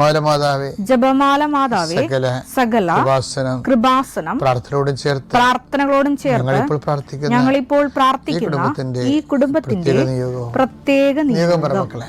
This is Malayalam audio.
ജപമാല മാതാവേ ജപമാല മാതാവേ സകല സകല ഉപാസനം കൃപാസനം പ്രാർത്ഥനയോടും ചേർത്ത് പ്രാർത്ഥനകളോടും ചേർത്ത് ഞങ്ങളിപ്പോൾ പ്രാർത്ഥിക്കുന്ന ഞങ്ങളിപ്പോൾ പ്രാർത്ഥിക്കുന്ന ഈ കുടുംബത്തിന്റെ പ്രത്യേക നിയോഗം പ്രത്യേക നിയോഗം. മക്കളെ.